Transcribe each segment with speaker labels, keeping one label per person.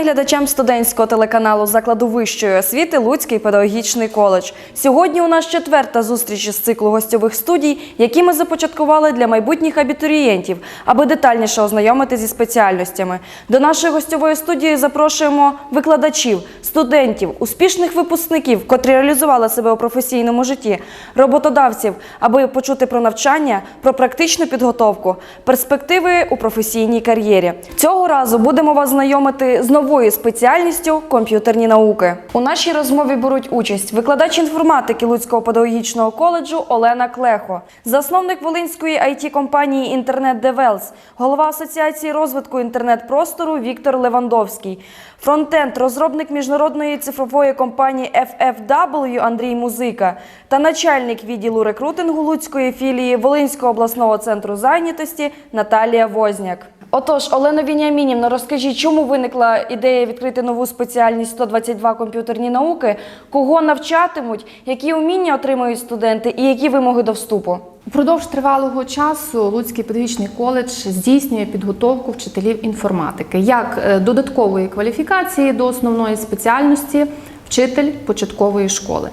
Speaker 1: вітання глядачам студентського телеканалу закладу вищої освіти Луцький педагогічний коледж. Сьогодні у нас четверта зустріч із циклу гостьових студій, які ми започаткували для майбутніх абітурієнтів, аби детальніше ознайомити зі спеціальностями. До нашої гостьової студії запрошуємо викладачів, студентів, успішних випускників, котрі реалізували себе у професійному житті, роботодавців, аби почути про навчання, про практичну підготовку, перспективи у професійній кар'єрі. Цього разу будемо вас знайомити з новою спеціальністю комп'ютерні науки. У нашій розмові беруть участь викладач інформатики Луцького педагогічного коледжу Олена Клехо, засновник волинської it компанії Інтернет Девелс, голова Асоціації розвитку інтернет-простору Віктор Левандовський, фронтенд, розробник міжнародної цифрової компанії FFW Андрій Музика та начальник відділу рекрутингу Луцької філії Волинського обласного центру зайнятості Наталія Возняк. Отож, Олено Вініамінівна, розкажіть, чому виникла ідея відкрити нову спеціальність 122 комп'ютерні науки, кого навчатимуть, які уміння отримують студенти і які вимоги до вступу?
Speaker 2: Упродовж тривалого часу Луцький педагогічний коледж здійснює підготовку вчителів інформатики як е, додаткової кваліфікації до основної спеціальності вчитель початкової школи.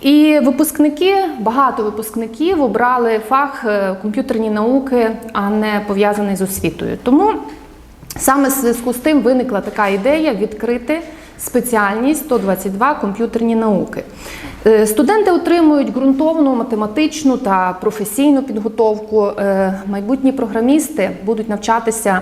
Speaker 2: І випускники, багато випускників обрали фах е, комп'ютерні науки, а не пов'язаний з освітою. Тому Саме в зв'язку з тим виникла така ідея відкрити спеціальність 122 комп'ютерні науки. Е, Студенти отримують ґрунтовну математичну та професійну підготовку. Е, Майбутні програмісти будуть навчатися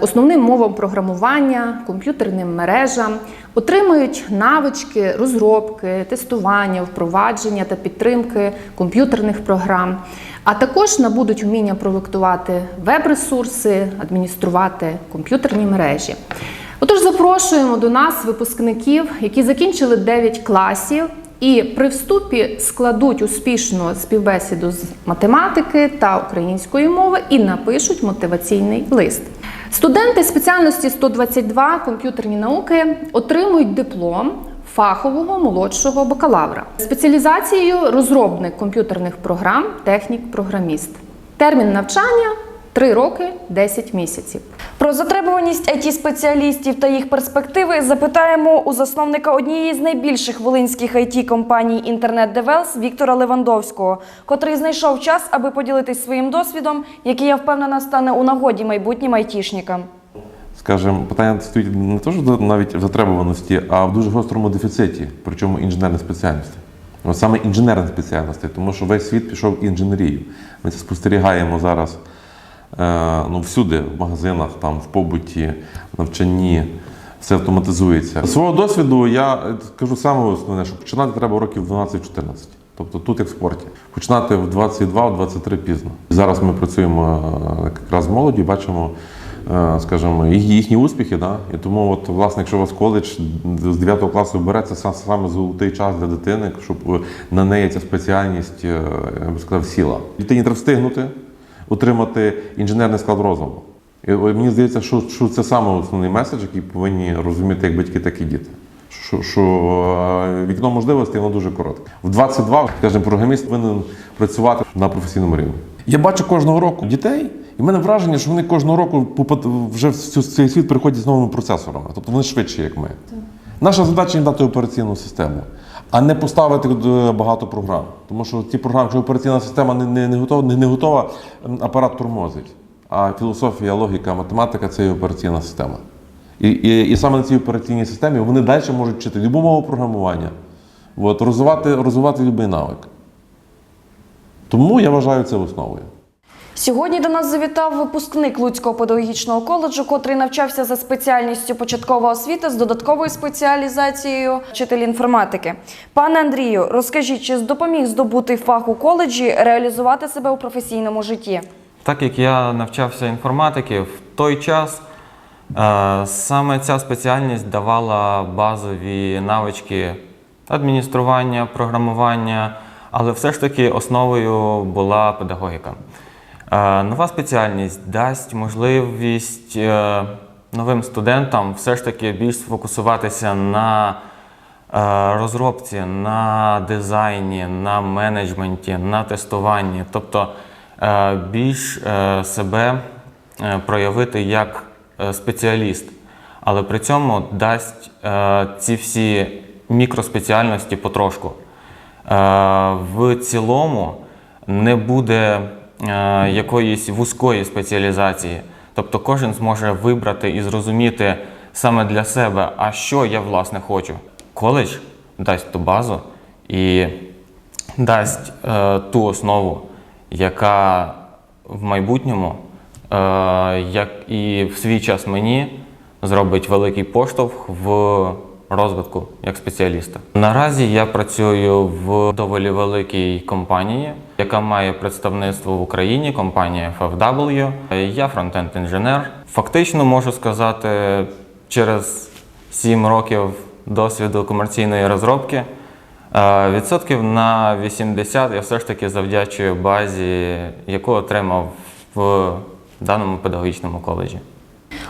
Speaker 2: основним мовам програмування, комп'ютерним мережам, отримують навички розробки, тестування, впровадження та підтримки комп'ютерних програм. А також набудуть вміння проєктувати веб-ресурси, адмініструвати комп'ютерні мережі. Отож, запрошуємо до нас випускників, які закінчили 9 класів і при вступі складуть успішно співбесіду з математики та української мови і напишуть мотиваційний лист. Студенти спеціальності 122 комп'ютерні науки отримують диплом фахового молодшого бакалавра. Спеціалізацією розробник комп'ютерних програм, технік-програміст. Термін навчання 3 роки 10 місяців.
Speaker 1: Про затребуваність it спеціалістів та їх перспективи запитаємо у засновника однієї з найбільших волинських it компаній Інтернет Девелс Віктора Левандовського, котрий знайшов час, аби поділитись своїм досвідом, який я впевнена стане у нагоді майбутнім айтішникам.
Speaker 3: Скажімо, питання стоїть не те, що навіть в затребуваності, а в дуже гострому дефіциті, причому інженерних спеціальностей. Саме інженерних спеціальностей, тому що весь світ пішов інженерію. Ми це спостерігаємо зараз ну, всюди, в магазинах, там, в побуті, навчанні. Все автоматизується. З свого досвіду я е, кажу саме основне, що починати треба років 12-14. Тобто тут як в спорті. Починати в 22, в 23 пізно. Зараз ми працюємо е, якраз з молоді, бачимо, е, скажімо, їхні успіхи. Да? І тому, от, власне, якщо у вас коледж з 9 класу береться, це саме золотий час для дитини, щоб е, на неї ця спеціальність, е, я би сказав, сіла. Дитині треба встигнути отримати інженерний склад розуму. І мені здається, що, що це саме основний меседж, який повинні розуміти як батьки, так і діти. Що, що е, вікно можливостей воно дуже коротке. В 22, скажімо, програміст повинен працювати на професійному рівні. Я бачу кожного року дітей, і в мене враження, що вони кожного року вже в цей світ приходять з новими процесорами. Тобто вони швидші, як ми. Наша задача їм дати операційну систему, а не поставити е, багато програм. Тому що ті програми, якщо операційна система не, не, не, готова, не, не готова, апарат тормозить. А філософія, логіка, математика це є операційна система. І, і, і саме на цій операційній системі вони далі можуть вчити любу мову програмування, от, розвивати, розвивати будь-який навик. Тому я вважаю це основою.
Speaker 1: Сьогодні до нас завітав випускник Луцького педагогічного коледжу, котрий навчався за спеціальністю початкова освіта з додатковою спеціалізацією вчитель інформатики. Пане Андрію, розкажіть, чи допоміг здобутий фах у коледжі реалізувати себе у професійному житті?
Speaker 4: Так як я навчався інформатики, в той час е, саме ця спеціальність давала базові навички адміністрування, програмування, але все ж таки основою була педагогіка. Нова спеціальність дасть можливість е, новим студентам все ж таки більш сфокусуватися на е, розробці, на дизайні, на менеджменті, на тестуванні, тобто е, більш себе проявити як спеціаліст. але при цьому дасть ці всі мікроспеціальності потрошку. В цілому не буде якоїсь вузької спеціалізації. Тобто кожен зможе вибрати і зрозуміти саме для себе, а що я власне хочу. Коледж дасть ту базу і дасть е, ту основу, яка в майбутньому, е, як і в свій час мені, зробить великий поштовх в розвитку як спеціаліста. Наразі я працюю в доволі великій компанії, яка має представництво в Україні, компанія FFW. Я фронтенд-інженер. Фактично можу сказати, через 7 років досвіду комерційної розробки. Е, Відсотків на 80 я все ж таки завдячую базі, яку отримав в даному педагогічному коледжі.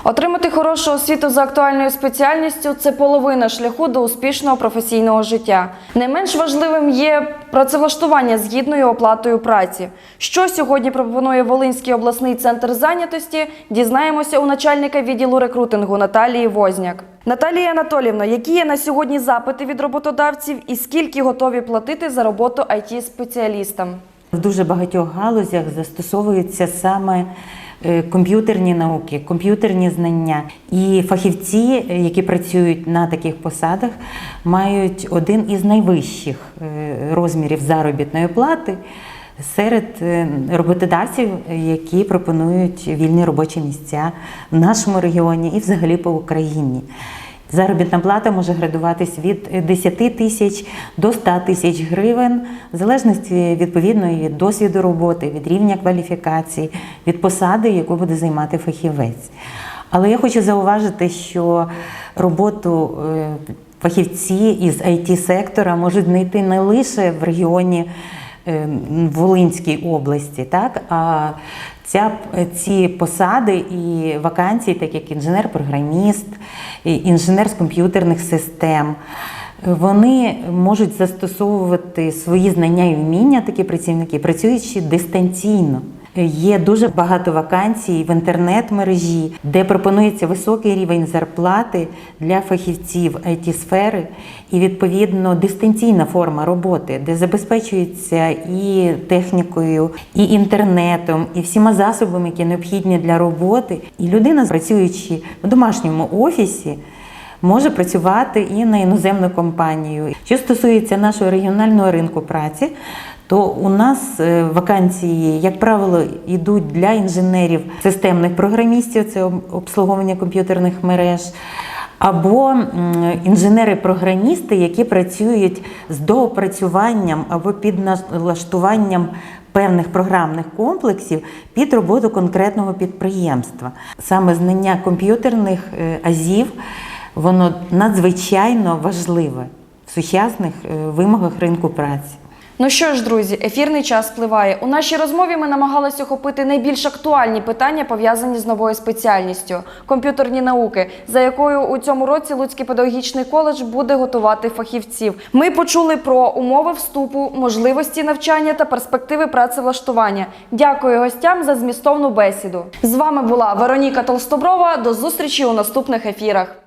Speaker 1: Отримати хорошу освіту за актуальною спеціальністю це половина шляху до успішного професійного життя. Не менш важливим є працевлаштування з гідною оплатою праці. Що сьогодні пропонує Волинський обласний центр зайнятості, дізнаємося у начальника відділу рекрутингу Наталії Возняк. Наталія Анатолівна, які є на сьогодні запити від роботодавців і скільки готові платити за роботу it спеціалістам
Speaker 5: В дуже багатьох галузях застосовуються саме комп'ютерні науки, комп'ютерні знання. І фахівці, е, які працюють на таких посадах, мають один із найвищих е, розмірів заробітної плати серед е, роботодавців, які пропонують вільні робочі місця в нашому регіоні і взагалі по Україні. Заробітна плата може градуватись від 10 тисяч до 100 тисяч гривень, в залежності відповідно від досвіду роботи, від рівня кваліфікації, від посади, яку буде займати фахівець. Але я хочу зауважити, що роботу е, фахівці із it сектора можуть знайти не лише в регіоні в Волинській області, так а ця, ці посади і вакансії, так як інженер-програміст, інженер з комп'ютерних систем. Вони можуть застосовувати свої знання і вміння, такі працівники, працюючи дистанційно. Є дуже багато вакансій в інтернет-мережі, де пропонується високий рівень зарплати для фахівців it сфери і відповідно дистанційна форма роботи, де забезпечується і технікою, і інтернетом, і всіма засобами, які необхідні для роботи. І людина, працюючи в домашньому офісі, може працювати і на іноземну компанію. Що стосується нашого регіонального ринку праці, то у нас е, вакансії, як правило, йдуть для інженерів системних програмістів, це обслуговування комп'ютерних мереж. Або інженери-програмісти, які працюють з доопрацюванням або під налаштуванням певних програмних комплексів під роботу конкретного підприємства. Саме знання комп'ютерних е, азів воно надзвичайно важливе в сучасних е, вимогах ринку праці.
Speaker 1: Ну що ж, друзі, ефірний час спливає. У нашій розмові ми намагалися охопити найбільш актуальні питання, пов'язані з новою спеціальністю комп'ютерні науки, за якою у цьому році Луцький педагогічний коледж буде готувати фахівців. Ми почули про умови вступу, можливості навчання та перспективи працевлаштування. Дякую гостям за змістовну бесіду. З вами була Вероніка Толстоброва. До зустрічі у наступних ефірах.